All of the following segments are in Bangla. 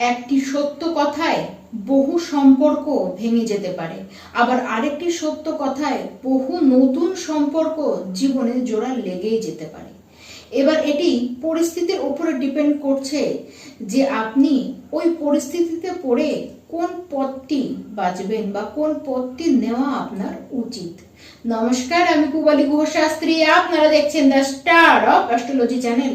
একটি সত্য কথায় বহু সম্পর্ক ভেঙে যেতে পারে। আবার আরেকটি সত্য কথায় বহু নতুন সম্পর্ক জীবনে জোড়া লেগেই যেতে পারে। এবার এটি পরিস্থিতির উপরে ডিপেন্ড করছে যে আপনি ওই পরিস্থিতিতে পড়ে কোন পথটি বাঁচবেন বা কোন পথটি নেওয়া আপনার উচিত। নমস্কার, আমি কুবালি গুহ শাস্ত্রী আপনারা দেখছেন the star of astrology channel.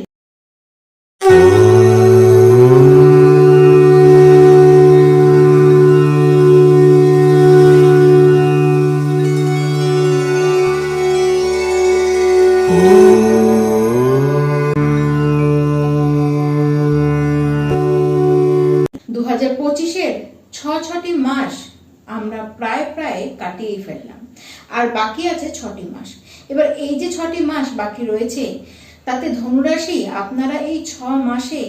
হাজার পঁচিশের ছ, ছটি মাস আমরা প্রায় প্রায় কাটিয়েই ফেললাম। আর বাকি আছে ছটি মাস। এবার এই যে ছটি মাস বাকি রয়েছে, তাতে ধনুরাশি, আপনারা এই ছ মাসে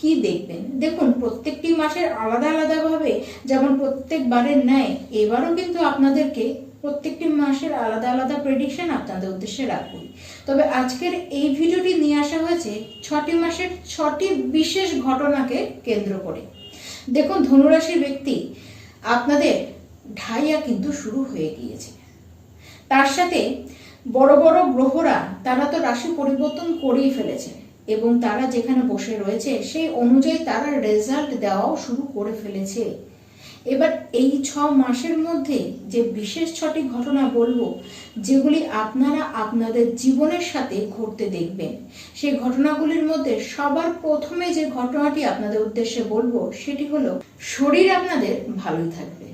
কি দেখবেন? দেখুন, প্রত্যেকটি মাসের আলাদা আলাদাভাবে যেমন প্রত্যেকবারের ন্যায়, এবারও কিন্তু আপনাদেরকে প্রত্যেকটি মাসের আলাদা আলাদা প্রেডিকশন আপনাদের উদ্দেশ্যে রাখবই। তবে আজকের এই ভিডিওটি নিয়ে আসা হয়েছে ছটি মাসের ছটি বিশেষ ঘটনাকে কেন্দ্র করে। দেখুন, ধনুরাশির ব্যক্তি আপনাদের ঢাইয়া কিন্তু শুরু হয়ে গিয়েছে। তার সাথে বড় বড় গ্রহরা, তারা তো রাশি পরিবর্তন করেই ফেলেছে এবং তারা যেখানে বসে রয়েছে, সেই অনুযায়ী তারা রেজাল্ট দেওয়াও শুরু করে ফেলেছে। এবার এই ছ মাসের মধ্যে যে বিশেষ ছটি ঘটনা বলব, যেগুলি আপনারা আপনাদের জীবনের সাথে ঘটতে দেখবেন, সেই ঘটনাগুলির মধ্যে সবার প্রথমে যে ঘটনাটি আপনাদের উদ্দেশ্যে বলব, সেটি হলো শরীর আপনাদের ভালোই থাকবে।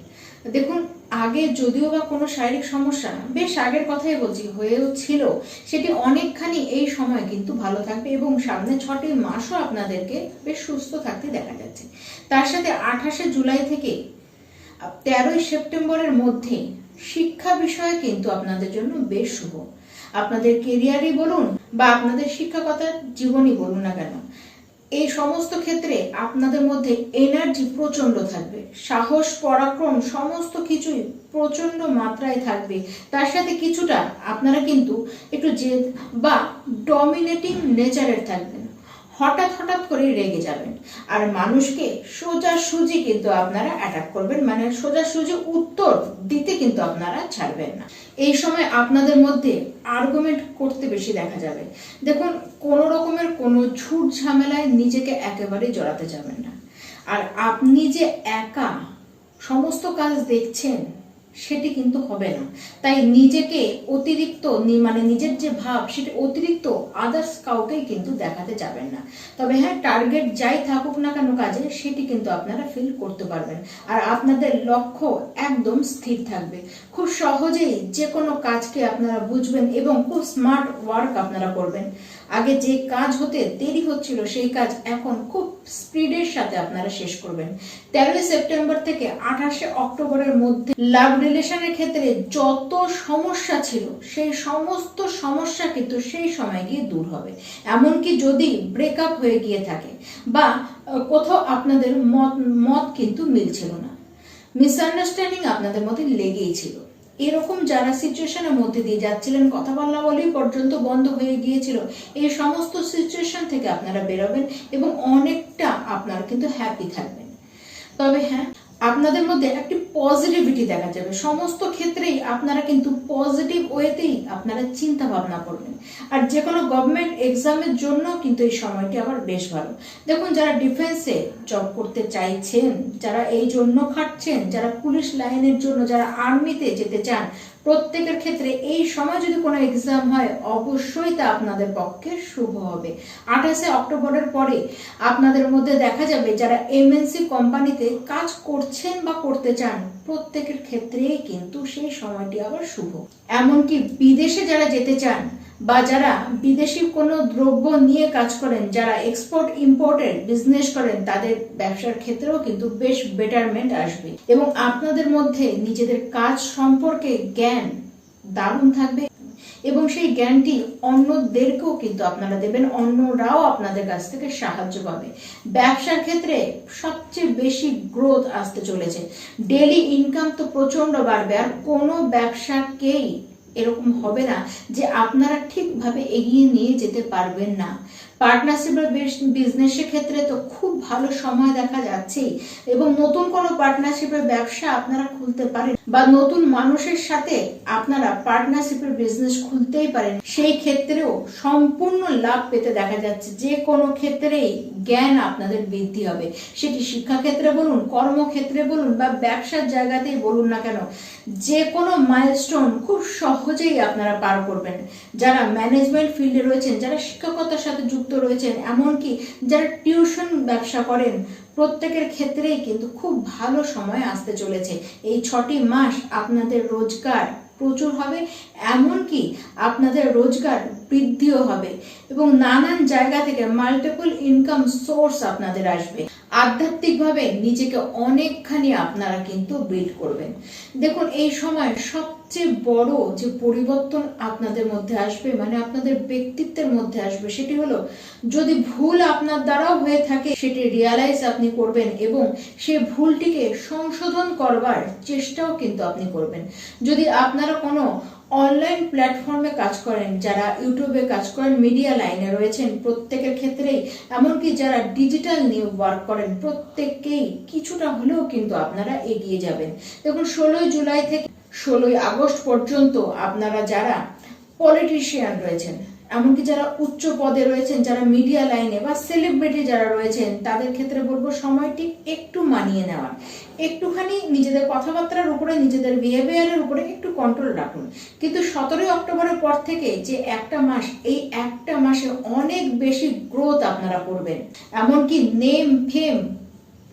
দেখুন, আগে যদিও বা কোনো শারীরিক সমস্যা, বেশ আগের কথাই বলছি, হয়েও ছিল, সেটি অনেকখানি এই সময় কিন্তু ভালো থাকবে এবং সামনে ছটি মাসও আপনাদেরকে বেশ সুস্থ থাকতে দেখা যাচ্ছে। তার সাথে আঠাশে জুলাই থেকে তেরোই সেপ্টেম্বরের মধ্যে শিক্ষা বিষয়ে কিন্তু আপনাদের জন্য বেশ শুভ। আপনাদের কেরিয়ারই বলুন বা আপনাদের শিক্ষকতার জীবনই বলুন না কেন, এই সমস্ত ক্ষেত্রে আপনাদের মধ্যে এনার্জি প্রচণ্ড থাকবে, সাহস, পরাক্রম সমস্ত কিছুই প্রচণ্ড মাত্রায় থাকবে। তার সাথে কিছুটা আপনারা কিন্তু একটু জেদ বা ডমিনেটিং নেচারের থাকবেন। হঠাৎ হঠাৎ করে রেগে যাবেন। আর মানুষকে সোজা সুজি কিন্তু আপনারা অ্যাটাক করবেন মানে সোজা সুজি উত্তর দিতে কিন্তু আপনারা ছাড়বেন না। এই সময় আপনাদের মধ্যে আর্গুমেন্ট করতে বেশি দেখা যাবে। দেখুন, কোনো রকমের কোনো ঝুট ঝামেলায় নিজেকে একেবারে জড়াতে যাবেন না। আর আপনি যে একা সমস্ত কাজ দেখছেন সেটি কিন্তু হবে না। তাই নিজেকে অতিরিক্ত মানে নিজের যে ভাব, সেটি অতিরিক্ত আদার্স কাউকেই কিন্তু দেখাতে যাবেন না। তবে হ্যাঁ টার্গেট যাই থাকুক না কেন কাজে, সেটি কিন্তু আপনারা ফিল করতে পারবেন। আর আপনাদের লক্ষ্য একদম স্থির থাকবে। খুব সহজেই যে কোনো কাজকে আপনারা বুঝবেন এবং খুব স্মার্ট ওয়ার্ক আপনারা করবেন। আগে যে কাজ হতে দেরি হচ্ছিল, সেই কাজ এখন খুব স্পিডের সাথে আপনারা শেষ করবেন। তেরোই সেপ্টেম্বর থেকে আঠাশে অক্টোবরের মধ্যে লাভ রিলেশনের ক্ষেত্রে যত সমস্যা ছিল, সেই সমস্ত সমস্যা কিন্তু সেই সময় গিয়ে দূর হবে। এমনকি যদি ব্রেকআপ হয়ে গিয়ে থাকে বা কোথাও আপনাদের মত মত কিন্তু মিলছিল না। মিসআন্ডারস্ট্যান্ডিং আপনাদের মধ্যে লেগেই ছিল। এরকম যারা সিচুয়েশনের মধ্যে দিয়ে যাচ্ছিলেন, কথা বলা বলেই পর্যন্ত বন্ধ হয়ে গিয়েছিল। এই সমস্ত সিচুয়েশন থেকে আপনারা বেরোবেন এবং অনেকটা আপনার কিন্তু হ্যাপি থাকবেন। তবে হ্যাঁ আপনাদের মধ্যে একটি পজিটিভিটি দেখা যাবে। সমস্ত ক্ষেত্রেই আপনারা কিন্তু পজিটিভ ওয়েতেই আপনারা চিন্তা ভাবনা করবেন। আর যে কোনো গভর্নমেন্ট এক্সামের জন্য কিন্তু এই সময়টি আবার বেশ ভালো। দেখুন, যারা ডিফেন্সে জব করতে চাইছেন, যারা এই জন্য খাটছেন, যারা পুলিশ লাইনের জন্য, যারা আর্মিতে যেতে চান প্রত্যেকের ক্ষেত্রে এই সময় যদি কোনো এক্সাম হয়, অবশ্যই তা আপনাদের পক্ষে শুভ হবে। আঠাশে অক্টোবরের পরে আপনাদের মধ্যে দেখা যাবে যারা এমএনসি কোম্পানিতে কাজ করছেন বা করতে চান, প্রত্যেকের ক্ষেত্রেই কিন্তু সেই সময়টি আবার শুভ। এমনকি বিদেশে যারা যেতে চান বা যারা বিদেশি কোনো দ্রব্য নিয়ে কাজ করেন, যারা এক্সপোর্ট ইম্পোর্টের বিজনেস করেন, তাদের ব্যবসার ক্ষেত্রেও কিন্তু বেশ বেটারমেন্ট আসবে। এবং আপনাদের মধ্যে নিজেদের কাজ সম্পর্কে জ্ঞান দারুণ থাকবে এবং সেই জ্ঞানটি অন্যদেরকেও কিন্তু আপনারা দেবেন, অন্যরাও আপনাদের কাছ থেকে সাহায্য পাবে। ব্যবসার ক্ষেত্রে সবচেয়ে বেশি গ্রোথ আসতে চলেছে। ডেলি ইনকাম তো প্রচণ্ড বাড়বে, আর কোনো ব্যবসাকেই এরকম হবে না যে আপনারা ঠিকভাবে এগিয়ে নিয়ে যেতে পারবেন না। পার্টনারশিপের বিজনেসের ক্ষেত্রে তো খুব ভালো সময় দেখা যাচ্ছেই। এবং নতুন কোনো পার্টনারশিপের ব্যবসা আপনারা খুলতে পারেন। বা নতুন মানুষের সাথে আপনারা পার্টনারশিপের বিজনেস খুলতেই পারেন। সেই ক্ষেত্রেও সম্পূর্ণ লাভ পেতে দেখা যাচ্ছে। যে কোনো ক্ষেত্রেই জ্ঞান আপনাদের বৃদ্ধি হবে। সেটি শিক্ষাক্ষেত্রে বলুন, কর্মক্ষেত্রে বলুন, বা ব্যবসার জায়গাতেই বলুন না কেন, যে কোনো মাইলস্টোন খুব সহজেই আপনারা পার করবেন। যারা ম্যানেজমেন্ট ফিল্ডে রয়েছেন, যারা শিক্ষকতার সাথে যুক্ত রয়েছেন, এমনকি যারা টিউশন ব্যবসা করেন, প্রত্যেকের ক্ষেত্রেই কিন্তু খুব ভালো সময় আসতে চলেছে। এই ছটি মাস আপনাদের রোজগার প্রচুর হবে, এমনকি আপনাদের রোজগার বৃদ্ধিও হবে এবং নানান জায়গা থেকে মাল্টিপল ইনকাম সোর্স আপনাদের আসবে। আধ্যাত্মিকভাবে নিজেকে অনেকখানি আপনারা কিন্তু বিল্ড করবেন। দেখুন, এই সময় সবচেয়ে বড় যে পরিবর্তন আপনাদের মধ্যে আসবে মানে আপনাদের ব্যক্তিত্বের মধ্যে আসবে, সেটি হলো যদি ভুল আপনার দ্বারাও হয়ে থাকে, সেটি রিয়ালাইজ আপনি করবেন এবং সে ভুলটিকে সংশোধন করবার চেষ্টাও কিন্তু আপনি করবেন। যদি আপনারা কোনো অনলাইন প্ল্যাটফর্মে কাজ করেন, যারা ইউটিউবে কাজ করেন মিডিয়া লাইনে রয়েছেন, প্রত্যেকের ক্ষেত্রেই, এমনকি যারা ডিজিটাল নিউ ওয়ার্ক করেন প্রত্যেককেই কিছুটা হলেও কিন্তু আপনারা এগিয়ে যাবেন। দেখুন, ষোলোই জুলাই থেকে ষোলোই আগস্ট পর্যন্ত আপনারা যারা পলিটিশিয়ান রয়েছেন, এমনকি যারা উচ্চ পদে রয়েছেন, যারা মিডিয়া লাইনে বা সেলিব্রিটি যারা রয়েছেন, তাদের ক্ষেত্রে বলব সময়টি একটু মানিয়ে নেওয়া। একটুখানি নিজেদের কথাবার্তার উপরে, নিজেদের বিহেভিয়ারের উপরে একটু কন্ট্রোল রাখুন। কিন্তু সতেরোই অক্টোবরের পর থেকে যে একটা মাস, এই একটা মাসে অনেক বেশি গ্রোথ আপনারা করবেন। এমনকি নেম ফেম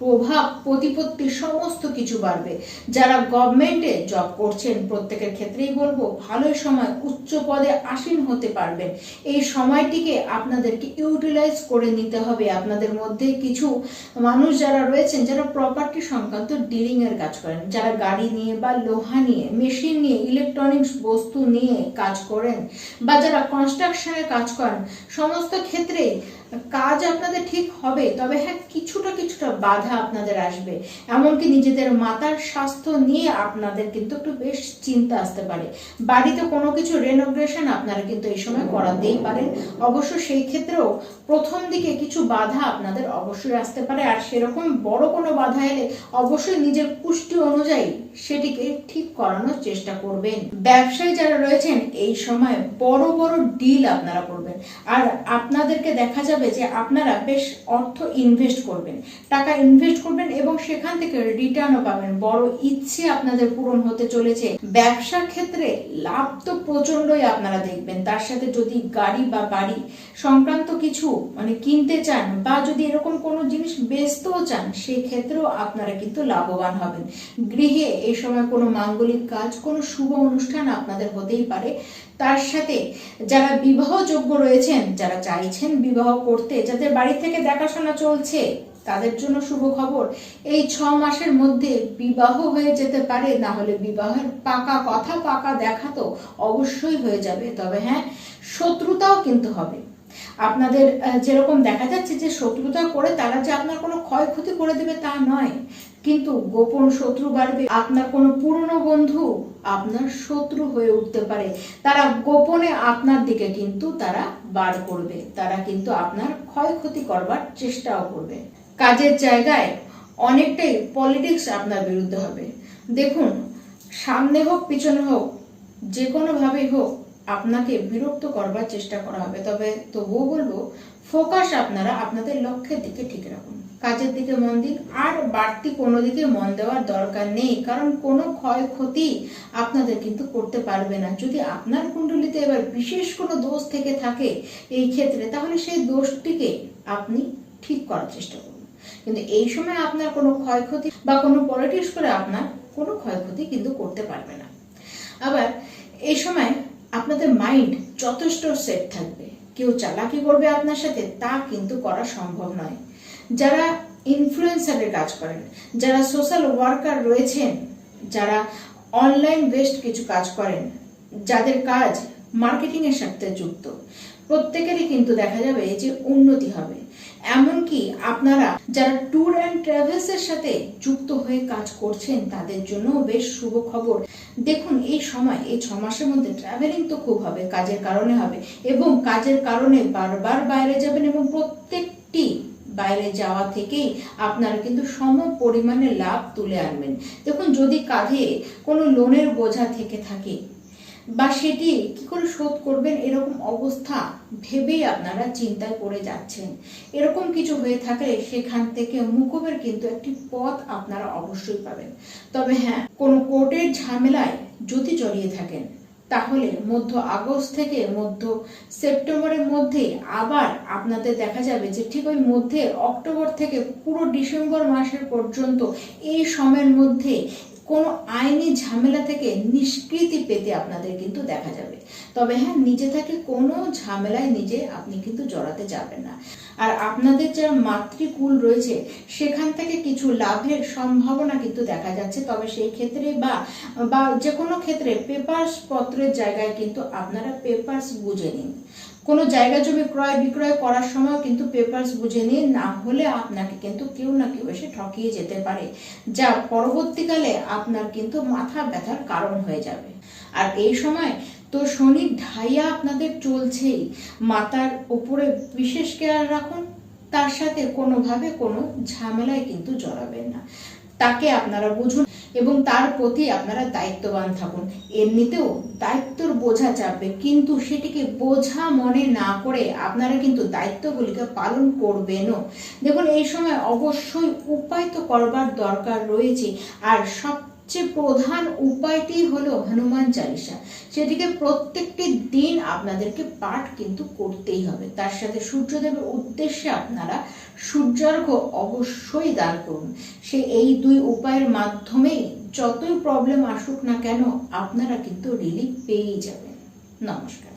প্রভাব, প্রতিপত্তি সমস্ত কিছু বাড়বে। যারা গভর্নমেন্টে জব করছেন, প্রত্যেকের ক্ষেত্রেই বলব, ভালোই সময় উচ্চ পদে আসীন হতে পারবেন। এই সময়টিকে আপনাদেরকে ইউটিলাইজ করে নিতে হবে। আপনাদের মধ্যে কিছু মানুষ যারা রয়েছেন, যারা প্রপার্টি সংক্রান্ত ডিলিংয়ের কাজ করেন, যারা গাড়ি নিয়ে বা লোহা নিয়ে মেশিন নিয়ে ইলেকট্রনিক্স বস্তু নিয়ে কাজ করেন, বা যারা কনস্ট্রাকশনের কাজ করেন, সমস্ত ক্ষেত্রেই কাজ আপনাদের ঠিক হবে, তবে হ্যাঁ কিছুটা কিছুটা বাধা আপনাদের আসবে। এমনকি নিজেদের মাতার স্বাস্থ্য নিয়ে আপনাদের কিন্তু একটু বেশ চিন্তা আসতে পারে। বাড়িতে কোনো কিছু রেনোগ্রেশন আপনারা কিন্তু এই সময় করাতেই পারেন। অবশ্য সেই ক্ষেত্রেও প্রথম দিকে কিছু বাধা আপনাদের অবশ্যই আসতে পারে। আর সেরকম বড় কোনো বাধা এলে অবশ্যই নিজের পুষ্টি অনুযায়ী সেটিকে ঠিক করানোর চেষ্টা করবেন। ব্যবসায়ী যারা রয়েছেন, এই সময় বড় বড় ডিল আপনারা করবেন। আর আপনাদেরকে দেখা যাবে যে আপনারা বেশ অর্থ ইনভেস্ট করবেন, টাকা ইনভেস্ট করবেন এবং সেখান থেকে রিটার্নও পাবেন। বড় ইচ্ছে আপনাদের পূরণ হতে চলেছে। ব্যবসার ক্ষেত্রে লাভ তো প্রচন্ডই আপনারা দেখবেন। তার সাথে যদি গাড়ি বা বাড়ি সংক্রান্ত কিছু মানে কিনতে চান বা যদি এরকম কোনো জিনিস বেচতেও চান সেই ক্ষেত্রেও আপনারা কিন্তু লাভবান হবেন। গৃহে এই সময় কোনো মাঙ্গলিক কাজ, কোনো শুভ অনুষ্ঠান আপনাদের হতেই পারে। তার সাথে যারা বিবাহযোগ্য রয়েছেন, যারা চাইছেন বিবাহ করতে, যাদের বাড়ি থেকে দেখাশোনা চলছে, তাদের জন্য শুভ খবর। এই ছ মাসের মধ্যে বিবাহ হয়ে যেতে পারে, না হলে বিবাহের পাকা কথা, পাকা দেখা তো অবশ্যই হয়ে যাবে। তবে হ্যাঁ শত্রুতাও কিন্তু হবে। আপনাদের যেরকম দেখা যাচ্ছে যে শত্রুতা করে তারা যে আপনার কোনো ক্ষয়ক্ষতি করে দেবে তা নয়, কিন্তু গোপন শত্রু বাড়বে। আপনার কোনো পুরনো বন্ধু আপনার শত্রু হয়ে উঠতে পারে। তারা গোপনে আপনার দিকে কিন্তু তারা বার করবে। তারা কিন্তু আপনার ক্ষয়ক্ষতি করবার চেষ্টাও করবে। কাজের জায়গায় অনেকটাই পলিটিক্স আপনার বিরুদ্ধে হবে। দেখুন, সামনে হোক, পিছনে হোক যে কোনোভাবেই হোক আপনাকে বিরক্ত করবার চেষ্টা করা হবে। তবে তবুও বলব, ফোকাস আপনারা আপনাদের লক্ষ্যের দিকে ঠিক রাখুন। কাজের দিকে মন দিন, আর বাড়তি কোনো দিকে মন দেওয়ার দরকার নেই, কারণ কোনো ক্ষয়ক্ষতি আপনাদের কিন্তু করতে পারবে না। যদি আপনার কুণ্ডলিতে এবার বিশেষ কোনো দোষ থেকে থাকে এই ক্ষেত্রে, তাহলে সেই দোষটিকে আপনি ঠিক করার চেষ্টা করুন। কিন্তু এই সময় আপনার কোনো ক্ষয়ক্ষতি বা কোনো পলিটিক্স করে আপনার কোনো ক্ষয়ক্ষতি কিন্তু করতে পারবে না। আবার এই সময় আপনাদের মাইন্ড যথেষ্ট সেট থাকবে। কেউ চালাকি করবে আপনার সাথে, তা কিন্তু করা সম্ভব নয়। যারা ইনফ্লুয়েন্সারের কাজ করেন, যারা সোশ্যাল ওয়ার্কার রয়েছেন, যারা অনলাইন বেসড কিছু কাজ করেন, যাদের কাজ মার্কেটিংয়ের সাথে যুক্ত, প্রত্যেকেরই কিন্তু দেখা যাবে যে উন্নতি হবে। এমনকি আপনারা যারা ট্যুর অ্যান্ড ট্রাভেলস এর সাথে যুক্ত হয়ে কাজ করছেন, তাদের জন্য বেশ শুভ খবর। দেখুন, এই সময়, এই ছ মাসের মধ্যে ট্রাভেলিং তো খুব হবে, কাজের কারণে হবে। এবং কাজের কারণে বারবার বাইরে যাবেন এবং প্রত্যেকটি বাইরে যাওয়া থেকেই আপনারা কিন্তু সম পরিমাণে লাভ তুলে আনবেন। দেখুন, যদি কাঁধে কোনো লোনের বোঝা থেকে থাকে বা সেটি কি করে শোধ করবেন? এরকম অবস্থা ভেবেই আপনারা চিন্তায় পড়ে যাচ্ছেন। এরকম কিছু হয়ে থাকলে সেখান থেকে মুকুবের কিন্তু একটি পথ আপনারা অবশ্যই পাবেন। তবে হ্যাঁ কোনো কোর্টের ঝামেলায় যদি জড়িয়ে থাকেন, তাহলে মধ্য আগস্ট থেকে মধ্য সেপ্টেম্বরের মধ্যে আবার আপনাদের দেখা যাবে যে ঠিক ওই মধ্যে অক্টোবর থেকে পুরো ডিসেম্বর মাসের পর্যন্ত এই সময়ের মধ্যে কোনো আইনি ঝামেলা থেকে নিষ্কৃতি পেতে আপনাদের কিন্তু দেখা যাবে। তবে হ্যাঁ নিজে থেকে কোনো ঝামেলায় নিজে আপনি কিন্তু জড়াতে যাবেন না। আর আপনাদের যারা মাতৃকুল রয়েছে, সেখান থেকে কিছু লাভের সম্ভাবনা কিন্তু দেখা যাচ্ছে। তবে সেই ক্ষেত্রে বা বা যে কোনো ক্ষেত্রে পেপার্স পত্রের জায়গায় কিন্তু আপনারা পেপার্স বুঝে নিন। কোনো জায়গা জমি ক্রয় বিক্রয় করার সময় কিন্তু পেপার্স বুঝে নিন, না হলে আপনাকে কিন্তু কেউ না কেউ এসে ঠকিয়ে যেতে পারে, যা পরবর্তীকালে আপনার কিন্তু মাথা ব্যথার কারণ হয়ে যাবে। আর এই সময় তো শনি ঢাইয়া আপনাদের চলছেই মাথার উপরে বিশেষ কেয়ার রাখুন, তার সাথে কোনোভাবে কোনো ঝামেলায় কিন্তু জড়াবেন না। তাকে আপনারা বুঝুন। এবং তার প্রতি আপনারা দায়িত্ববান থাকুন। এমনিতেও দায়িত্বর বোঝা চাপবে, কিন্তু সেটিকে বোঝা মনে না করে আপনারা কিন্তু দায়িত্বগুলিকে পালন করবেনও। দেখুন, এই সময় অবশ্যই উপায় তো করবার দরকার রয়েছে, আর সবচেয়ে প্রধান উপায়টি হলো হনুমান চালিসা। সেটিকে প্রত্যেকটি দিন আপনাদেরকে পাঠ কিন্তু করতেই হবে। তার সাথে সূর্যদেবের উদ্দেশ্যে আপনারা সূর্যার্ঘ অবশ্যই দান করুন। সে এই দুই উপায়ের মাধ্যমেই যতই প্রবলেম আসুক না কেন আপনারা কিন্তু রিলিফ পেয়েই যাবেন। নমস্কার।